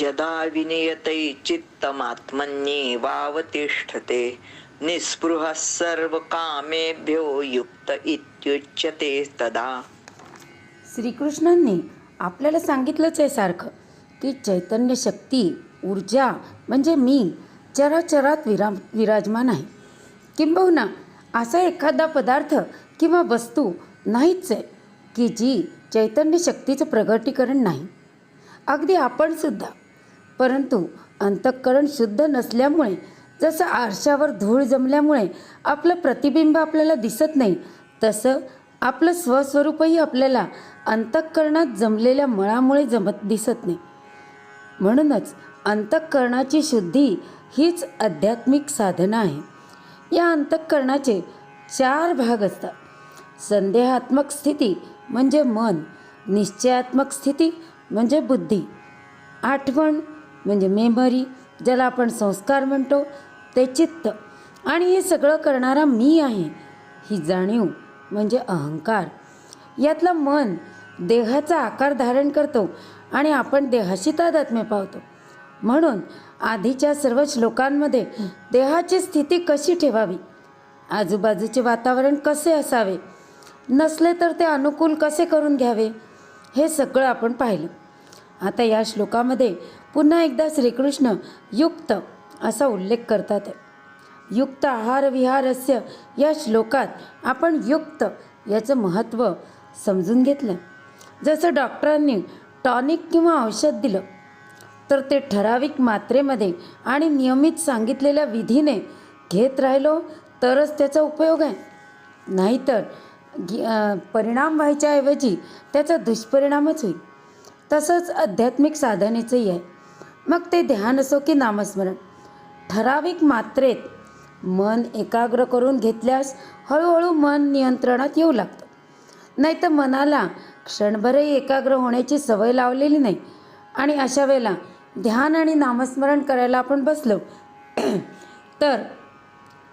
यदा विनियतै चित्तमात्मन्ये वावतिष्ठते निःस्पृहः सर्वकामेभ्यो युक्त इत्युच्यते तदा। श्रीकृष्णांनी आपल्याला सांगितलंच आहे सारखं की चैतन्य शक्ती ऊर्जा म्हणजे मी चराचरात विरा विराजमान आहे. किंबहुना असा एखादा पदार्थ किंवा वस्तू नाहीच आहे की जी चैतन्य शक्तीचं प्रगटीकरण नाही. अगदी आपणसुद्धा परंतु अंतःकरण शुद्ध नसल्यामुळे जसं आरशावर धूळ जमल्यामुळे आपलं प्रतिबिंब आपल्याला दिसत नाही तसं आपलं स्वस्वरूपही आपल्याला अंतःकरणात जमलेल्या मळामुळे जमत दिसत नाही. म्हणूनच अंतःकरणाची शुद्धी हीच आध्यात्मिक साधना आहे. या अंतःकरणाचे चार भाग असतात. संदेहात्मक स्थिती म्हणजे मन निश्चयात्मक स्थिती म्हणजे बुद्धी. आठवण म्हणजे मेमरी ज्याला आपण संस्कार म्हणतो ते चित्त. आणि हे सगळं करणारा मी आहे ही जाणीव म्हणजे अहंकार. यातलं मन देहाचा आकार धारण करतो आणि आपण देहाशी तादात्म्य पावतो. म्हणून आधीच्या सर्व श्लोकांमध्ये देहाची स्थिती कशी ठेवावी? आजूबाजूचे वातावरण कसे असावे? नसले तर ते अनुकूल कसे करून घ्यावे? हे सगळं आपण पाहिलं. आता या श्लोकामध्ये पुन्हा एकदा श्रीकृष्ण युक्त असा उल्लेख करतात. आहे युक्त आहार विहारस्य या श्लोकात आपण युक्त याचं महत्त्व समजून घेतलं. जसं डॉक्टरांनी टॉनिक किंवा औषध दिलं तर ते ठराविक मात्रेमध्ये आणि नियमित सांगितलेल्या विधीने घेत राहिलो तरच त्याचा उपयोग आहे. नाहीतर परिणाम व्हायच्याऐवजी त्याचा दुष्परिणामच होईल. तसंच आध्यात्मिक साधनेचंही आहे. मग ते ध्यान असो की नामस्मरण. ठराविक मात्रेत मन एकाग्र करून घेतल्यास हळूहळू मन नियंत्रणात येऊ लागतं. नाही तर मनाला क्षणभरही एकाग्र होण्याची सवय लावलेली नाही. आणि अशा वेळेला ध्यान आणि नामस्मरण करायला आपण बसलो तर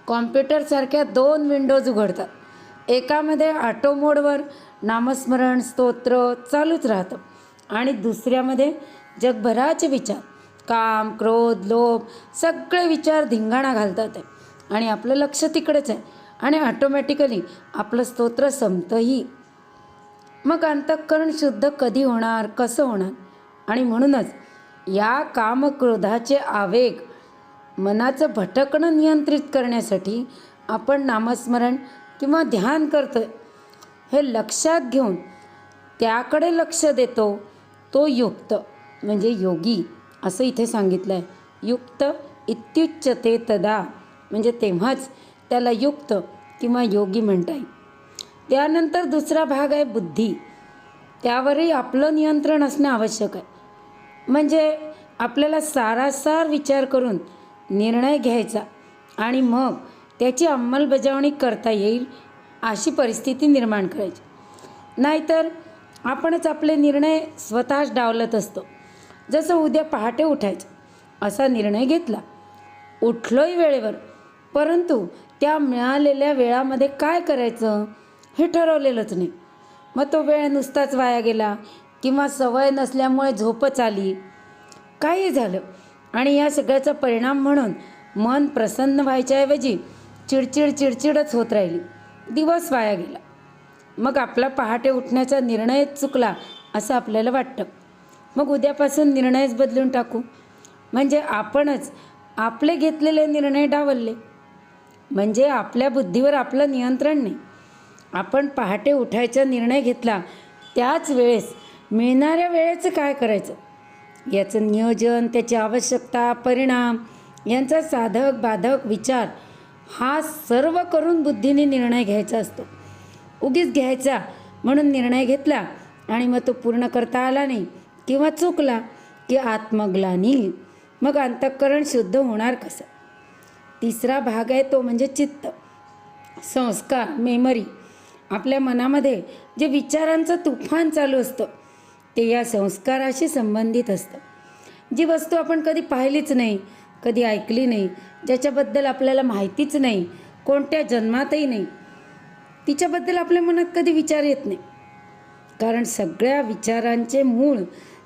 कॉम्प्युटरसारख्या दोन विंडोज उघडतात. एकामध्ये ऑटो मोडवर नामस्मरण स्तोत्र चालूच राहतं. आणि दुसऱ्यामध्ये जगभराचे विचार. काम क्रोध लोभ सगळे विचार धिंगाणा घालतात आहे आणि आपलं लक्ष तिकडेच आहे. आणि ऑटोमॅटिकली आपलं स्तोत्र संपतंही. मग अंतःकरण शुद्ध कधी होणार कसं होणार? आणि म्हणूनच या कामक्रोधाचे आवेग मनाचं भटकणं नियंत्रित करण्यासाठी आपण नामस्मरण किंवा ध्यान करतो हे लक्षात घेऊन त्याकडे लक्ष देतो तो युक्त म्हणजे योगी. असं इथे सांगितलं आहे युक्त इत्युच्चते तदा. म्हणजे तेव्हाच त्याला युक्त किंवा योगी म्हणता येईल. त्यानंतर दुसरा भाग आहे बुद्धी. त्यावरही आपलं नियंत्रण असणं आवश्यक आहे. म्हणजे आपल्याला सारासार विचार करून निर्णय घ्यायचा आणि मग त्याची अंमलबजावणी करता येईल अशी परिस्थिती निर्माण करायची. नाहीतर आपणच आपले निर्णय स्वतःच डावलत असतो. जसं उद्या पहाटे उठायचं असा निर्णय घेतला. उठलोही वेळेवर परंतु त्या मिळालेल्या वेळामध्ये काय करायचं हे ठरवलेलंच नाही. मग तो वेळ नुसताच वाया गेला किंवा सवय नसल्यामुळे झोपच आली. काही झालं आणि या सगळ्याचा परिणाम म्हणून मन प्रसन्न व्हायच्याऐवजी चिडचिड चिडचिडच होत राहिली. दिवस वाया गेला. मग आपला पहाटे उठण्याचा निर्णयच चुकला असं आपल्याला वाटतं. मग उद्यापासून निर्णयच बदलून टाकू. म्हणजे आपणच आपले घेतलेले निर्णय डावलले. म्हणजे आपल्या बुद्धीवर आपलं नियंत्रण नाही. आपण पहाटे उठायचा निर्णय घेतला त्याच वेळेस मिळणाऱ्या वेळेचं काय करायचं? याचं नियोजन त्याची आवश्यकता परिणाम यांचा साधक बाधक विचार हा सर्व करून बुद्धीने निर्णय घ्यायचा असतो. उगीच घ्यायचा म्हणून निर्णय घेतला आणि मग तो पूर्ण करता आला नाही. किंवा चुकला की आत्मग्लानी मग अंतःकरण शुद्ध होणार कसं? तिसरा भाग आहे तो म्हणजे चित्त. संस्कार मेमरी. आपल्या मनामध्ये जे विचारांचं तुफान चालू असतं ते या संस्काराशी संबंधित असतं. जी वस्तू आपण कधी पाहिलीच नाही कधी ऐकली नाही ज्याच्याबद्दल आपल्याला माहितीच नाही कोणत्या जन्मातही नाही तिच्याबद्दल आपल्या मनात कधी विचार येत नाही. कारण सगळ्या विचारांचे मूळ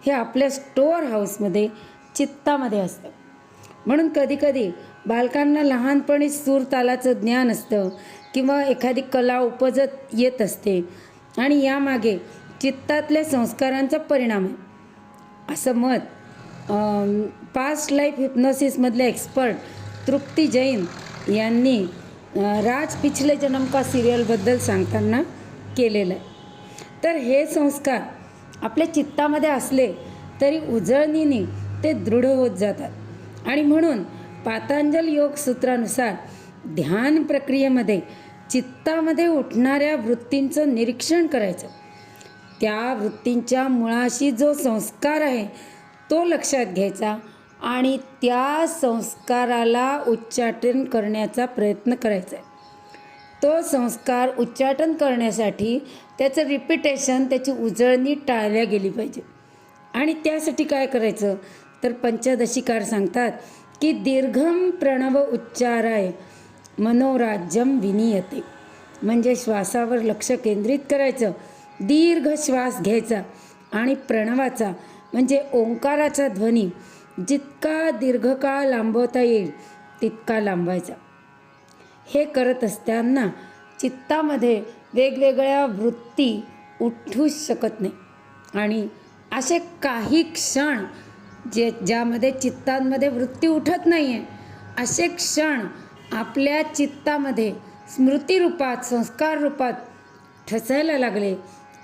हे आपल्या स्टोअर हाऊसमध्ये चित्तामध्ये असतं. म्हणून कधीकधी बालकांना लहानपणी सूर तालाचं ज्ञान असतं किंवा एखादी कला उपजत येत असते आणि यामागे चित्तातल्या संस्कारांचा परिणाम आहे. असं मत पास्ट लाईफ हिप्नोसिसमधले एक्सपर्ट तृप्ती जैन यांनी राज पिछले जन्म का सिरियलबद्दल सांगताना केलेलं आहे. तर हे संस्कार आपल्या चित्तामध्ये असले तरी उजळणीने ते दृढ होत जातात. आणि म्हणून पातांजल योग सूत्रानुसार ध्यान प्रक्रियेमध्ये चित्तामध्ये उठणाऱ्या वृत्तींचं निरीक्षण करायचं. त्या वृत्तींच्या मुळाशी जो संस्कार आहे तो लक्षात घ्यायचा आणि त्या संस्काराला उच्चाटन करण्याचा प्रयत्न करायचा. आहे तो संस्कार उच्चाटन करण्यासाठी त्याचं रिपिटेशन त्याची उजळणी टाळल्या गेली पाहिजे. आणि त्यासाठी काय करायचं? तर पंचदशिकार सांगतात की दीर्घम प्रणव उच्चाराय मनोराज्यम विनियते. म्हणजे श्वासावर लक्ष केंद्रित करायचं दीर्घ श्वास घ्यायचा आणि प्रणवाचा म्हणजे ओंकाराचा ध्वनी जितका दीर्घकाळ लांबवता येईल तितका लांबवायचा. हे करत असताना चित्तामध्ये वेगवेगळ्या वृत्ती उठूच शकत नाही. आणि असे काही क्षण जे ज्यामध्ये चित्तांमध्ये वृत्ती उठत नाही आहे असे क्षण आपल्या चित्तामध्ये स्मृतीरूपात संस्कार रूपात ठसायला लागले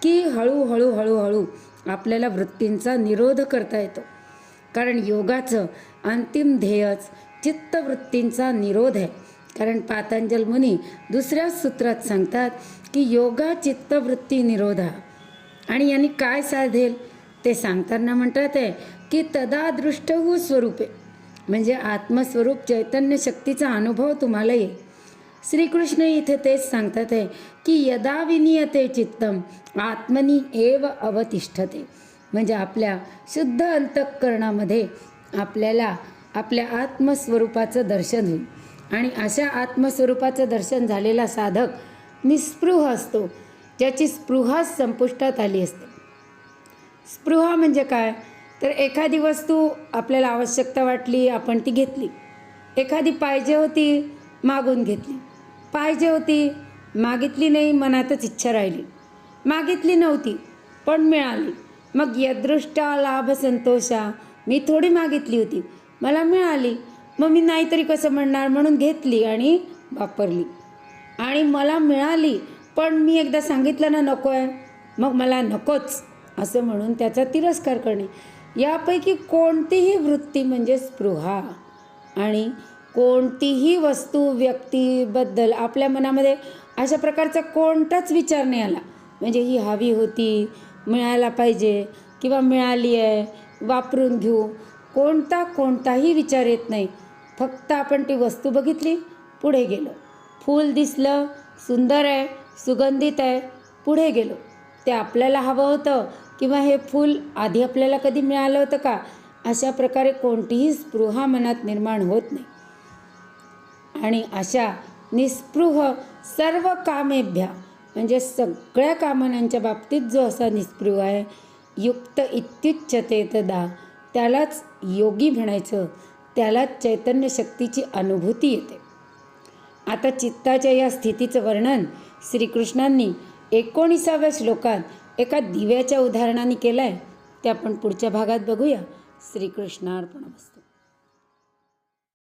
की हळूहळू हळूहळू आपल्याला वृत्तींचा निरोध करता येतो. कारण योगाचं अंतिम ध्येयच चित्तवृत्तींचा निरोध आहे. कारण पातंजल मुनी दुसऱ्या सूत्रात सांगतात की योगा चित्तवृत्ती निरोधा. आणि यांनी काय साधेल? ते सांगताना म्हणतात आहे की तदा दृष्टहू स्वरूपे. म्हणजे आत्मस्वरूप चैतन्य शक्तीचा अनुभव तुम्हाला येईल. श्रीकृष्ण इथे तेच सांगतात आहे की यदा विनियते चित्तम आत्मनी एव अवतिष्ठते. म्हणजे आपल्या शुद्ध अंतःकरणामध्ये आपल्याला आपल्या आत्मस्वरूपाचं दर्शन होईल. आणि अशा आत्मस्वरूपाचं दर्शन झालेला साधक निस्पृह असतो ज्याची स्पृहा संपुष्टात आली असते. स्पृहा म्हणजे काय? तर एखादी वस्तू आपल्याला आवश्यकता वाटली आपण ती घेतली. एखादी पाहिजे होती मागून घेतली. पाहिजे होती मागितली नाही मनातच इच्छा राहिली. मागितली नव्हती पण मिळाली. मग यदृष्टा लाभ संतोषा मी थोडी मागितली होती मला मिळाली. मग मी नाहीतरी कसं म्हणणार म्हणून घेतली आणि वापरली. आणि मला मिळाली पण मी एकदा सांगितलं ना नको आहे मग मला नकोच असं म्हणून त्याचा तिरस्कार करणे. यापैकी कोणतीही वृत्ती म्हणजे स्पृहा आणि कोणतीही वस्तू व्यक्तीबद्दल आपल्या मनामध्ये अशा प्रकारचा कोणताच विचार नाही आला. म्हणजे ही हवी होती मिळायला पाहिजे किंवा मिळाली आहे वापरून घेऊ. कोणता कोणताही विचार येत नाही. फक्त आपण ती वस्तू बघितली पुढे गेलो. फूल दिसलं सुंदर आहे सुगंधित आहे पुढे गेलो. ते आपल्याला हवं होतं किंवा हे फूल आधी आपल्याला कधी मिळालं होतं का? अशा प्रकारे कोणतीही स्पृहा मनात निर्माण होत नाही. आणि अशा निस्पृह सर्व कामेभ्या म्हणजे सगळ्या कामनांच्या बाबतीत जो असा निस्पृह आहे युक्त इत्युच्चते तदा त्यालाच योगी म्हणायचं त्याला चैतन्य शक्तीची अनुभूती येते. आता चित्ताच्या या स्थितीचं वर्णन श्रीकृष्णांनी एकोणीसाव्या श्लोकात एका दिव्याच्या उदाहरणाने केलं आहे ते आपण पुढच्या भागात बघूया. श्रीकृष्णार्पण वस्तू